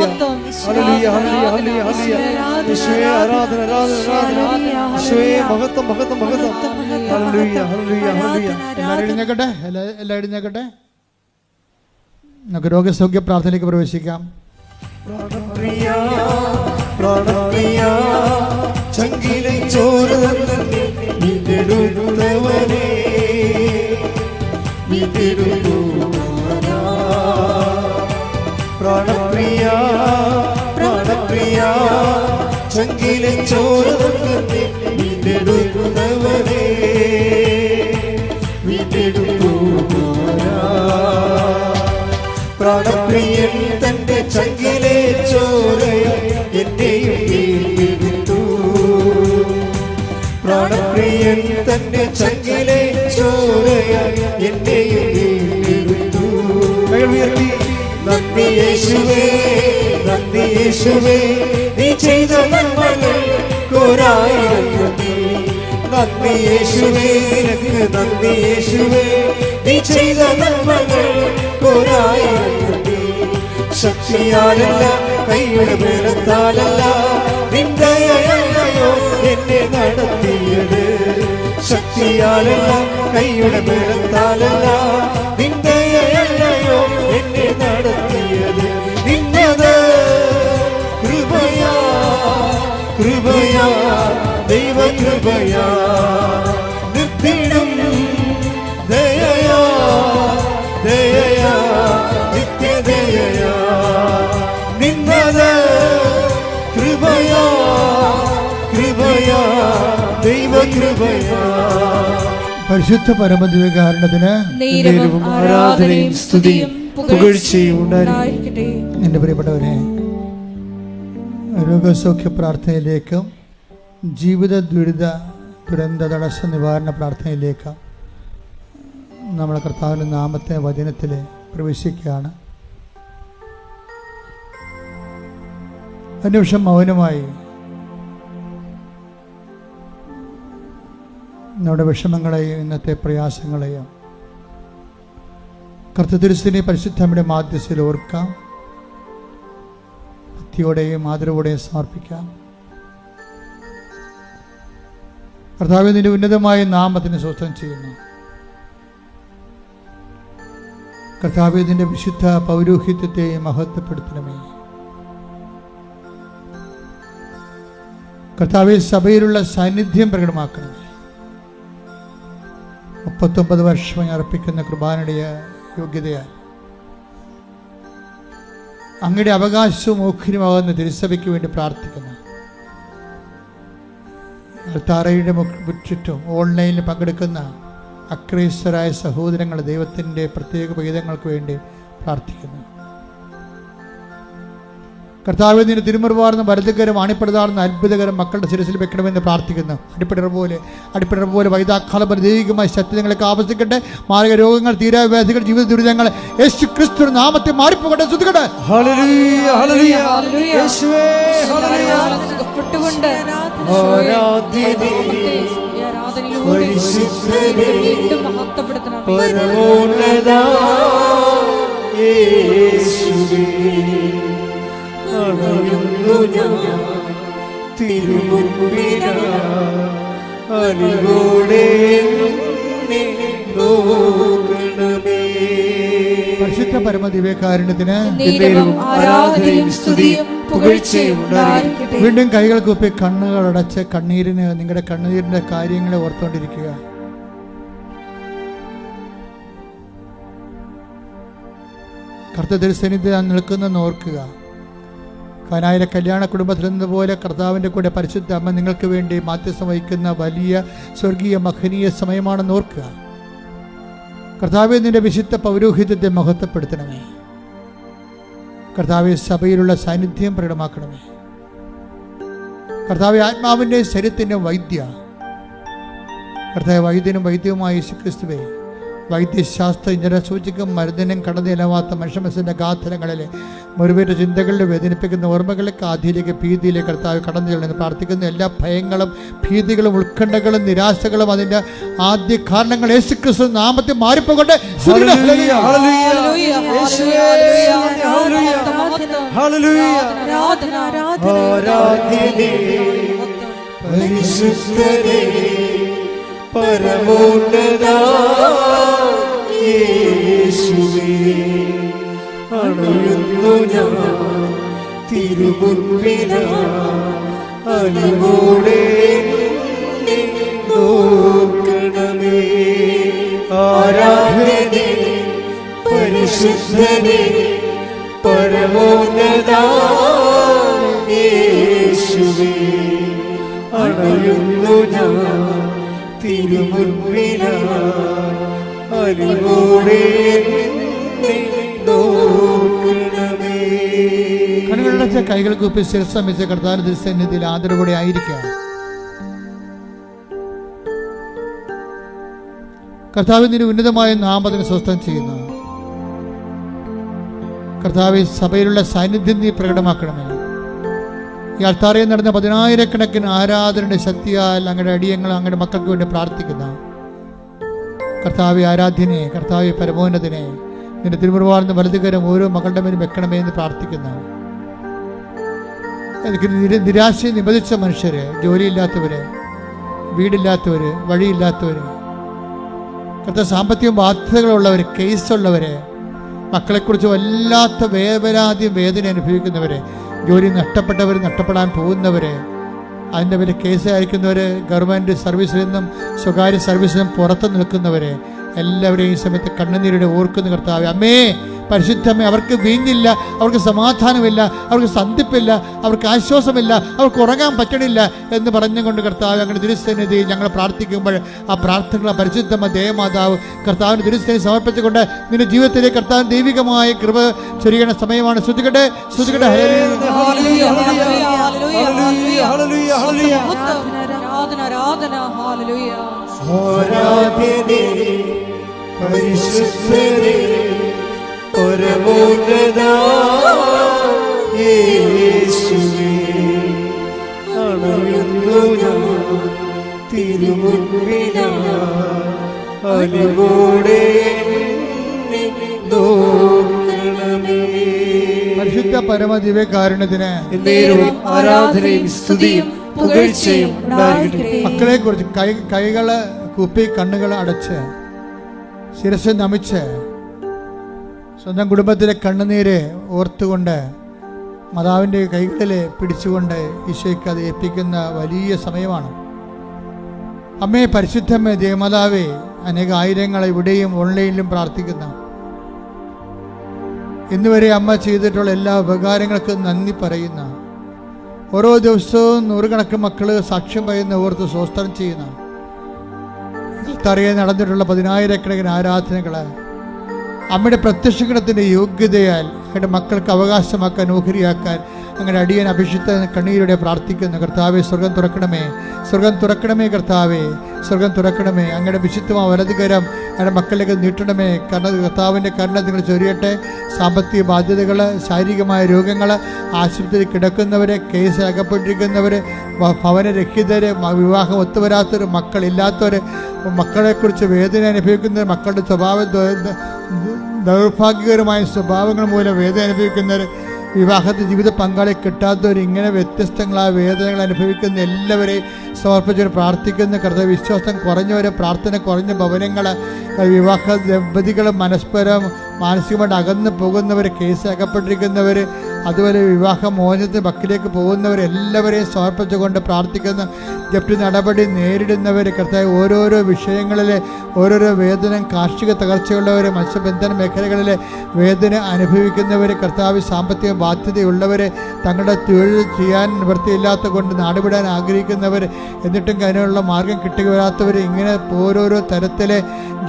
മഹത്വം. ആരാധന മഹത്വം മഹത്വം മഹത്വം നമുക്ക് രോഗസൗഖ്യ പ്രാർത്ഥനയ്ക്ക് പ്രവേശിക്കാം. ചങ്കിലെ ചോര. തന്റെ ചങ്കിലെ എന്നെയും നന്ദി യേശുവേ നന്ദി യേശുവേ നീ ചെയ്ത നന്മകൾ കോരായിരം നന്ദി നന്ദി യേശുവേ നിനക്ക് നന്ദി യേശുവേ നീ ചെയ്ത നന്മകൾ കോരായിരം നന്ദി ശക്തിയാലല്ല കൈയുടെ ബലത്താലല്ല നിന്ദയല്ലയോ എന്നെ നടത്തിയത് ശക്തിയാലല്ല കൈയുടെ ബലത്താലല്ല നിന്ദയല്ലയോ എന്നെ നടത്തിയത്. നിന്നത് കൃപയാ കൃപയാ ദൈവ കൃപയാ നിർത്തിടും ദയയാ ദയയാ നിത്യദയയാ. നിന്നത് കൃപയാ കൃപയാ ദൈവ പരിശുദ്ധ പരമദിവകാരണത്തിന് നേരവും ആരാധനയും സ്തുതിയും പുകഴ്ചയും ഉണ്ടായിരിക്കട്ടെ. എന്റെ പ്രിയപ്പെട്ടവരെ രോഗസൗഖ്യ പ്രാർത്ഥനയിലേക്കും ജീവിത ദുരിത ദുരന്ത തടസ്സ നിവാരണ പ്രാർത്ഥനയിലേക്ക് നമ്മളെ കർത്താവിന്റെ നാമത്തെ വചനത്തിൽ പ്രവേശിക്കുകയാണ്. അന്വേഷം മൗനമായി നമ്മുടെ വിഷമങ്ങളെയും ഇന്നത്തെ പ്രയാസങ്ങളെയും. കർത്തദുരിസ്ഥിനെ പരിശുദ്ധമ്മയുടെ മാധ്യസ്ഥയിൽ ഓർക്കാം. ഭക്തിയോടെയും ആദരവോടെയും സമർപ്പിക്കാം. കർത്താവ് നിന്റെ ഉന്നതമായ നാമത്തിന് സ്വസ്ഥം ചെയ്യുന്നു. കർത്താവ് നിന്റെ വിശുദ്ധ പൗരോഹിത്യത്തെയും മഹത്വപ്പെടുത്തണമേ. കർത്താവ് സഭയിലുള്ള സാന്നിധ്യം പ്രകടമാക്കണമേ. മുപ്പത്തൊമ്പത് വർഷമായി അർപ്പിക്കുന്ന കുർബാനയുടെ യോഗ്യതയാണ് അങ്ങയുടെ അവകാശവും ഓഖിനുമാകുന്ന തിരുസഭയ്ക്ക് വേണ്ടി പ്രാർത്ഥിക്കുന്നു. അൾത്താറയുടെ ചുറ്റും ഓൺലൈനിൽ പങ്കെടുക്കുന്ന അക്രൈസ്തരായ സഹോദരങ്ങൾ ദൈവത്തിന്റെ പ്രത്യേക പീതങ്ങൾക്ക് വേണ്ടി പ്രാർത്ഥിക്കുന്നു. കർത്താവ് നിന്റെ തിരുമുറിവാർന്ന വലതുകരം അണിപ്പെടുതാർന്ന അത്ഭുതകരം മക്കളുടെ ശിരസിൽ വെക്കണമെന്ന് പ്രാർത്ഥിക്കുന്നു. അടിപ്പിടർ പോലെ അടിപ്പിടർ പോലെ വൈതാക്കാല ശക്തി ശക്തികളൊക്കെ ആവശ്യിക്കട്ടെ മാരക രോഗങ്ങൾ തീരാവ്യാധികൾ ജീവിത ദുരിതങ്ങൾ യേശു ക്രിസ്തു നാമത്തെ മാറിപ്പോകട്ടെ. ശ്രദ്ധിക്കട്ടെ. സുഖപ്പെട്ടുകൊണ്ട് വീണ്ടും മഹത്വപ്പെടുത്തണം. പരമോന്നതാ യേശുവേ. അണയുന്നു ഞാൻ നോക്കണമേ പരിശുദ്ധ പരമദിവ്യകാരുണ്യത്തിന് വീണ്ടും കൈകൾ കൂപ്പി കണ്ണുകൾ അടച്ച് കണ്ണീരിന് നിങ്ങളുടെ കണ്ണുനീരിന്റെ കാര്യങ്ങളെ ഓർത്തുകൊണ്ടിരിക്കുക. കർത്തൃ നിൽക്കുന്ന നിൽക്കുന്നെന്ന് ഓർക്കുക. കാനായിലെ കല്യാണ കുടുംബത്തിൽ നിന്നപോലെ കർത്താവിന്റെ കൂടെ പരിശുദ്ധ അമ്മ നിങ്ങൾക്ക് വേണ്ടി മാധ്യസ്ഥം വഹിക്കുന്ന വലിയ സ്വർഗീയ മഹനീയ സമയമാണെന്ന് ഓർക്കുക. കർത്താവ് നിന്റെ വിശുദ്ധ പൗരോഹിത്യത്തെ മഹത്വപ്പെടുത്തണമേ. കർത്താവ് സഭയിലുള്ള സാന്നിധ്യം പ്രകടമാക്കണമേ. കർത്താവ് ആത്മാവിന്റെ ശരീരത്തിന്റെ വൈദ്യ. കർത്താവ് വൈദ്യനും വൈദ്യവുമായ യേശുക്രിസ്തുവേ വൈദ്യശാസ്ത്ര ഇഞ്ചന സൂചിക്കും മരുന്നിനും കടന്നിലവാത്ത മനുഷ്യമനസ്സിന്റെ ഗാഥനങ്ങളിലെ മുറിവേറ്റ ചിന്തകളിൽ വേദനിപ്പിക്കുന്ന ഓർമ്മകളിലേക്ക് ആധിയിലേക്ക് ഭീതിയിലേക്ക് കർത്താവ് കടന്നു ചെല്ലുന്നു പ്രാർത്ഥിക്കുന്ന എല്ലാ ഭയങ്ങളും ഭീതികളും ഉത്കണ്ഠകളും നിരാശകളും അതിന്റെ ആദ്യ കാരണങ്ങൾ യേശു ക്രിസ്തു നാമത്തെ മാറിപ്പോകട്ടെ ഹല്ലേലൂയ, ഹല്ലേലൂയ. ഹല്ലേലൂയ, ഹല്ലേലൂയ, ഹല്ലേലൂയ. മഹത്വം, ആരാധന, ആരാധ്യനേ, മഹത്വം. പരിശുദ്ധനേ, പരമോന്നത യേശുവേ അണയുന്നു ഞാൻ തിരുമുൻപില അലിവോടെ നോക്കണമേ. ആരാധനേ പരിശുദ്ധനേ പരമോന്നത യേശുവേ അണയുന്നു ഞാൻ തിരുമുൻപില കണ്ണുകളടച്ച കൈകൾ കൂപ്പി ശിരസമിച്ച കർത്താവിന്റെ തിരുസന്നിധിയിൽ ആദരവോടെ ആയിരിക്കാം. കർത്താവിന്റെ ഉന്നതമായ നാമത്തിന് സ്വസ്ഥം ചെയ്യുന്നു. കർത്താവ് സഭയിലുള്ള സാന്നിധ്യം നീ പ്രകടമാക്കണമേ. ഈ അൾത്താറയിൽ നടന്ന പതിനായിരക്കണക്കിന് ആരാധനയുടെ ശക്തിയാൽ അങ്ങയുടെ അടിയങ്ങൾ അങ്ങയുടെ മക്കൾക്ക് വേണ്ടി പ്രാർത്ഥിക്കുന്ന കർത്താവ് ആരാധ്യനെ കർത്താവ് പരമോന്നതനെ നിന്റെ തിരുമുറുവാർന്ന വലതുകരം ഓരോ മകളുടെ മേലും വെക്കണമേ എന്ന് പ്രാർത്ഥിക്കുന്നു. എനിക്ക് നിര- നിരാശയെ നിബന്ധിച്ച മനുഷ്യര് ജോലിയില്ലാത്തവര് വീടില്ലാത്തവര് വഴിയില്ലാത്തവര് കർത്ത സാമ്പത്തിക ബാധ്യതകളുള്ളവർ കേസുള്ളവര് മക്കളെക്കുറിച്ച് വല്ലാത്ത വേവരാതി വേദന അനുഭവിക്കുന്നവര് ജോലി നഷ്ടപ്പെട്ടവർ നഷ്ടപ്പെടാൻ പോകുന്നവര് അതിന്റെ പേര് കേസ് അയക്കുന്നവർ ഗവൺമെന്റ് സർവീസിൽ നിന്നും സ്വകാര്യ സർവീസിൽ നിന്നും പുറത്ത് നിൽക്കുന്നവരെ എല്ലാവരെയും ഈ സമയത്ത് കണ്ണുനീരുടെ ഓർക്കുന്ന കർത്താവ് അമ്മേ പരിശുദ്ധമേ അവർക്ക് വീഞ്ഞില്ല അവർക്ക് സമാധാനമില്ല അവർക്ക് സന്ധിപ്പില്ല അവർക്ക് ആശ്വാസമില്ല അവർക്ക് ഉറങ്ങാൻ പറ്റണില്ല എന്ന് പറഞ്ഞുകൊണ്ട് കർത്താവ് അങ്ങനെ തിരുസന്നിധി ഞങ്ങൾ പ്രാർത്ഥിക്കുമ്പോൾ ആ പ്രാർത്ഥനകളെ പരിശുദ്ധമ ദേവമാതാവ് കർത്താവിന് തിരുസന്നിധി സമർപ്പിച്ചുകൊണ്ട് നിന്റെ ജീവിതത്തിലെ കർത്താവ് ദൈവികമായ കൃപ ചൊരിയണ സമയമാണ്. ശ്രുതികട്ടെ ശ്രുതികട്ടെ ഹല്ലേലൂയ. ഹല്ലേലൂയ, ആരാധന ആരാധന ഹല്ലേലൂയ ആരാധ്യനേ പരിശുദ്ധനേ പരമോന്നത യേശുവേ അണയുന്നു ഞാൻ തിരുമുൻപില അലിവോടെ പരിശുദ്ധ പരമ ദിവ്യകാരുണ്യത്തിന് ആരാധനയും സ്തുതിയും പുകഴ്ചയും മക്കളെ കുറിച്ച് കൈ കൈകൾ കുപ്പി കണ്ണുകൾ അടച്ച് ശിരസ് നമിച്ച് സ്വന്തം കുടുംബത്തിലെ കണ്ണുനീര് ഓർത്തുകൊണ്ട് മാതാവിന്റെ കൈകളിൽ പിടിച്ചുകൊണ്ട് ഈശോയ്ക്ക് അത് ഏൽപ്പിക്കുന്ന വലിയ സമയമാണ്. അമ്മയെ പരിശുദ്ധമ്മേ ദേവമാതാവേ അനേക ആയിരങ്ങളെ ഇവിടെയും ഓൺലൈനിലും പ്രാർത്ഥിക്കുന്ന. ഇന്നുവരെ അമ്മ ചെയ്തിട്ടുള്ള എല്ലാ ഉപകാരങ്ങൾക്കും നന്ദി പറയുന്ന ഓരോ ദിവസവും നൂറുകണക്കിന് മക്കൾ സാക്ഷ്യം പറയുന്ന ഓർത്ത് സ്വസ്ഥം ചെയ്യുന്ന തറയെ നടന്നിട്ടുള്ള പതിനായിരക്കണക്കിന് ആരാധനകൾ അമ്മയുടെ പ്രത്യക്ഷഗണത്തിന്റെ യോഗ്യതയാൽ അങ്ങയുടെ മക്കൾക്ക് അവകാശമാക്കാൻ ഓഹരിയാക്കാൻ അങ്ങനെ അടിയൻ അഭിഷിക്ത കണ്ണീരോടെ പ്രാർത്ഥിക്കുന്ന. കർത്താവെ സ്വർഗം തുറക്കണമേ. സ്വർഗം തുറക്കണമേ കർത്താവെ. സ്വർഗം തുറക്കണമേ. അങ്ങയുടെ വിശുദ്ധമായ വലതുകരം അങ്ങയുടെ മക്കളിലേക്ക് നീട്ടണമേ. കർണ കർത്താവിന്റെ കരുണ നിങ്ങൾ ചൊരിയട്ടെ. സാമ്പത്തിക ബാധ്യതകൾ ശാരീരികമായ രോഗങ്ങൾ ആശുപത്രിയിൽ കിടക്കുന്നവർ കേസ് അകപ്പെട്ടിരിക്കുന്നവർ ഭവനരഹിതർ വിവാഹം ഒത്തുവരാത്തവർ മക്കളില്ലാത്തവർ മക്കളെക്കുറിച്ച് വേദന അനുഭവിക്കുന്നവർ മക്കളുടെ സ്വഭാവ ദൗർഭാഗ്യകരമായ സ്വഭാവങ്ങൾ മൂലം വേദന അനുഭവിക്കുന്നവർ വിവാഹത്തിൽ ജീവിത പങ്കാളി കിട്ടാത്തവർ ഇങ്ങനെ വ്യത്യസ്തങ്ങളായ വേദനകൾ അനുഭവിക്കുന്ന എല്ലാവരെയും സമർപ്പിച്ചവർ പ്രാർത്ഥിക്കുന്ന. കൃത വിശ്വാസം കുറഞ്ഞവരെ പ്രാർത്ഥന കുറഞ്ഞ ഭവനങ്ങൾ വിവാഹ ദമ്പതികൾ മനസ്പരം മാനസികമായിട്ട് അകന്നു പോകുന്നവർ കേസ് അകപ്പെട്ടിരിക്കുന്നവർ അതുപോലെ വിവാഹ മോചനത്തിന് ബക്കിലേക്ക് പോകുന്നവരെല്ലാവരെയും സമർപ്പിച്ചുകൊണ്ട് പ്രാർത്ഥിക്കുന്ന ജപ്തി നടപടി നേരിടുന്നവർ കർത്താവ് ഓരോരോ വിഷയങ്ങളിലെ ഓരോരോ വേദന കാർഷിക തകർച്ചയുള്ളവർ മത്സ്യബന്ധന മേഖലകളിലെ വേദന അനുഭവിക്കുന്നവർ കർത്താവ് സാമ്പത്തിക ബാധ്യതയുള്ളവർ തങ്ങളുടെ തൊഴിൽ ചെയ്യാൻ നിവൃത്തിയില്ലാത്ത കൊണ്ട് നാടുവിടാൻ ആഗ്രഹിക്കുന്നവർ എന്നിട്ടും അതിനുള്ള മാർഗം കിട്ടി വരാത്തവർ ഇങ്ങനെ ഓരോരോ തരത്തിലെ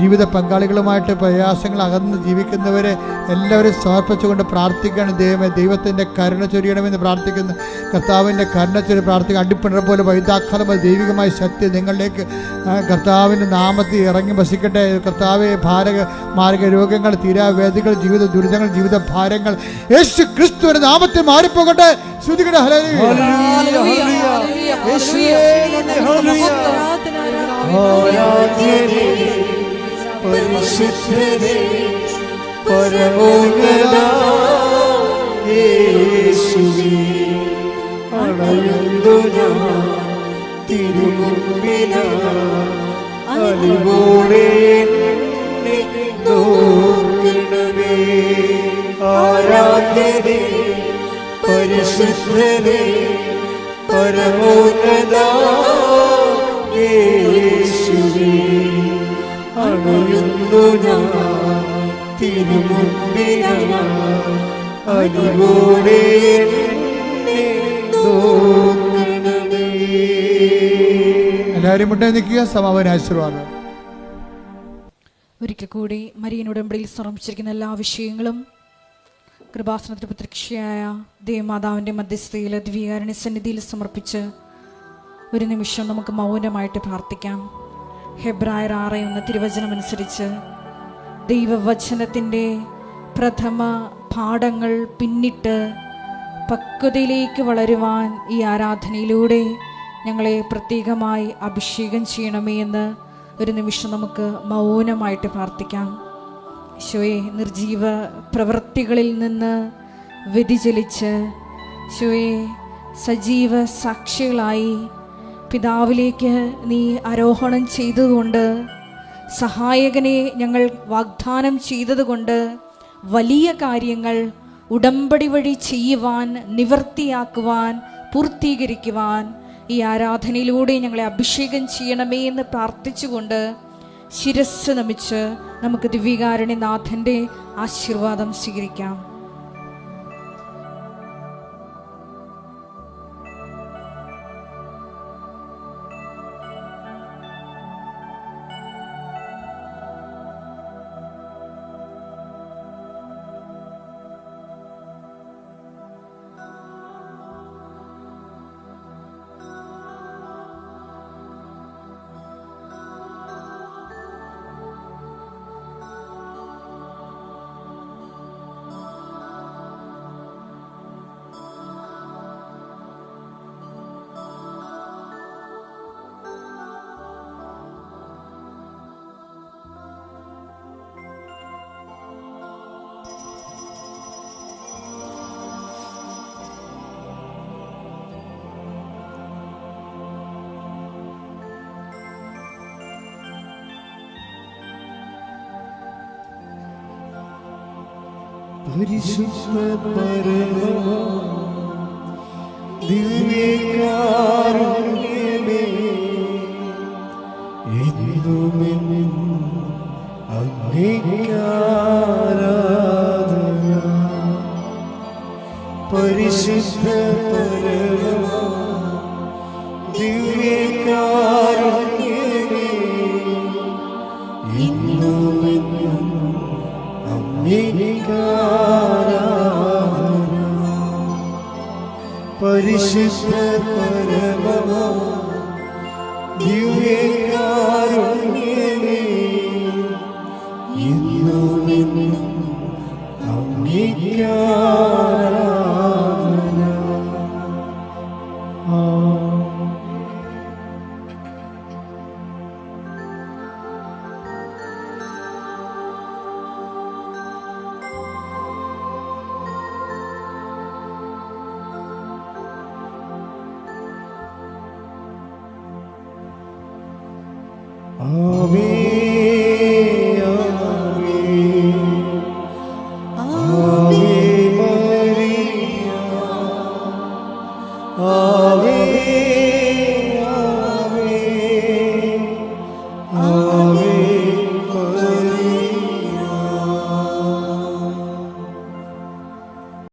ജീവിത പങ്കാളികളുമായിട്ട് പ്രയാസങ്ങൾ അകന്ന് ജീവിക്കുന്നവരെ എല്ലാവരും സമർപ്പിച്ചുകൊണ്ട് പ്രാർത്ഥിക്കുകയാണ് ദൈവമേ ദൈവത്തിന്റെ കരുണ ചൊരിയണമെന്ന് പ്രാർത്ഥിക്കുന്നു. കർത്താവിന്റെ കരുണ ചൊരി പ്രാർത്ഥിക്കുക. അടിപ്പിണർ പോലെ വൈതാക്കാലമായ ദൈവികമായ ശക്തി നിങ്ങളിലേക്ക് കർത്താവിന്റെ നാമത്തിൽ ഇറങ്ങി വസിക്കട്ടെ. കർത്താവെ ഭാരക മാരക രോഗങ്ങൾ തീരാവേദികൾ ജീവിത ദുരിതങ്ങൾ ജീവിത ഭാരങ്ങൾ യേശു ക്രിസ്തു നാമത്തിൽ മാറിപ്പോകട്ടെ. ആരാധ്യനേ പരിശുദ്ധനേ പരമോന്നത. യേശുവേ അണയുന്നു ഞാൻ തിരുമുമ്പിന. അലിവോടെ നോക്കണമേ. ആരാധ്യനേ പരിശുദ്ധനേ പരമോന്നത. യേശുവേ അണയുന്നു ഞാൻ തിരുമുമ്പിന. എല്ലാവരും മുട്ടേ നിൽക്കുക. സമാപന ആശീർവാദം. ഒരിക്കൽ കൂടി മരിയൻ ഉടമ്പടിയിൽ സമർപ്പിച്ചിരിക്കുന്ന എല്ലാ വിഷയങ്ങളും കൃപാസനത്തിന് പ്രത്യക്ഷയായ ദേവമാതാവിന്റെ മധ്യസ്ഥയിൽ ദ്വികാരണി സന്നിധിയിൽ സമർപ്പിച്ച് ഒരു നിമിഷം നമുക്ക് മൗനമായിട്ട് പ്രാർത്ഥിക്കാം. ഹെബ്രായർ ആറ് എന്ന തിരുവചനമനുസരിച്ച് ദൈവവചനത്തിന്റെ പ്രഥമ പാഠങ്ങൾ പിന്നിട്ട് പക്വതയിലേക്ക് വളരുവാൻ ഈ ആരാധനയിലൂടെ ഞങ്ങളെ പ്രത്യേകമായി അഭിഷേകം ചെയ്യണമേ എന്ന് ഒരു നിമിഷം നമുക്ക് മൗനമായിട്ട് പ്രാർത്ഥിക്കാം. ശോയെ നിർജീവ പ്രവൃത്തികളിൽ നിന്ന് വ്യതിചലിച്ച് ശോയെ സജീവ സാക്ഷികളായി പിതാവിലേക്ക് നീ ആരോഹണം ചെയ്തതുകൊണ്ട് സഹായകനെ ഞങ്ങൾ വാഗ്ദാനം ചെയ്തതുകൊണ്ട് വലിയ കാര്യങ്ങൾ ഉടമ്പടി വഴി ചെയ്യുവാൻ നിവർത്തിയാക്കുവാൻ പൂർത്തീകരിക്കുവാൻ ഈ ആരാധനയിലൂടെ ഞങ്ങളെ അഭിഷേകം ചെയ്യണമേ എന്ന് പ്രാർത്ഥിച്ചുകൊണ്ട് ശിരസ് നമിച്ച് നമുക്ക് ദിവ്യകാരുണ്യനാഥന്റെ ആശീർവാദം സ്വീകരിക്കാം. പരിശുദ്ധ പരമ ദിവ്യകാരുണ്യമേ എന്നുമെന്നും അങ്ങേക്കാരാധന പരിശുദ്ധ പരമ പരിശുദ്ധ Oh, Amen.